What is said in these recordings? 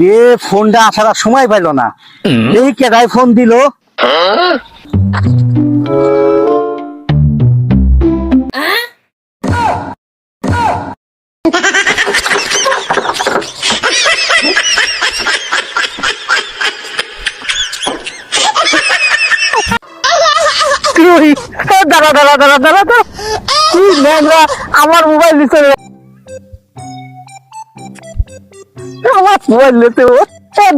রে, ফোনটা আসার সময় পাইলো না। এই কেটাই ফোন দিল। দাঁড়া দাঁড়া দাঁড়া দাঁড়া দাঁড়া। আমার মোবাইল দিতে নিতে ও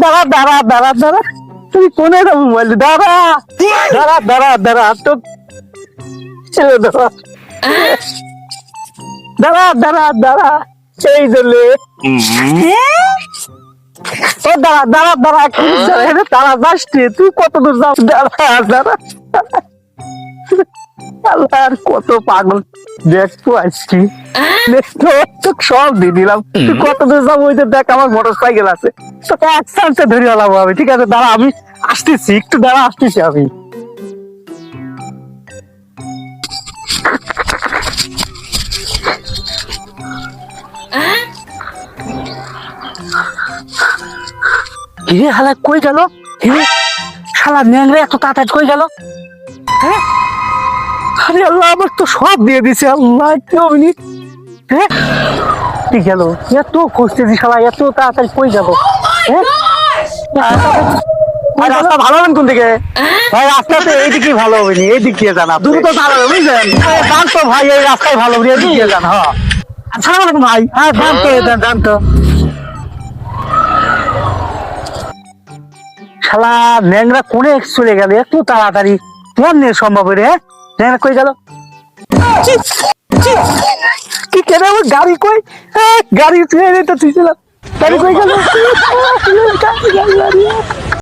দাঁড়া দাঁড়া দাঁড়া দাঁড়া তুই কোনে একটা মোবাইল দাঁড়া দাঁড়া দাঁড়া দাঁড়া তো ছেড়ে দাঁড়া দাঁড়া দাঁড়া দাঁড়া সেই দলে ও দাঁড়া দাঁড়া দাঁড়া দাঁড়া যাস তুই কত দূর যাও দাঁড়া দাঁড়া আল্লাহ আর কত পাগল। দেখতো সব দিয়ে দিলাম। তুই কত দূর যাব ওই দেখ আমার মোটর সাইকেল আছে। তোকে এক চান্সে ধরে আলাম আমি ঠিক আছে? দাঁড়া আমি আসতেছি একটু দাঁড়া আসতেছি আমি। হিরে হালা কই গেল? হিরে শালা ন্যাংরা এত তাড়াতাড়ি কই গেল? হ্যাঁ? আরে আল্লাহ আমার তো সব দিয়ে দিছে আল্লাহ হ্যাঁ? কি গেল? এত খুঁজতেছি এত তাড়াতাড়ি কই গেল হ্যাঁ? রাস্তা ভালো হবেন কোন দিকে? ভাই রাস্তা তো এইদিকে ভালো হবে নি এইদিক দিয়ে যান দ্রুত চালাবে বুঝলেন? তো ভাই এই রাস্তায় ভালো হবে এদিক দিয়ে যান হ্যাঁ আসসালামু আলাইকুম ভাই। হ্যাঁ জান তো জান তো। শালা ন্যাংরা কোনে চলে গেল? এত তাড়াতাড়ি। কেমনে সম্ভব রে হ্যাঁ? কই গেল? কি কেন আমার গাড়ি কই? গাড়ি তুই তো তুই ছিল গাড়ি কই গেল?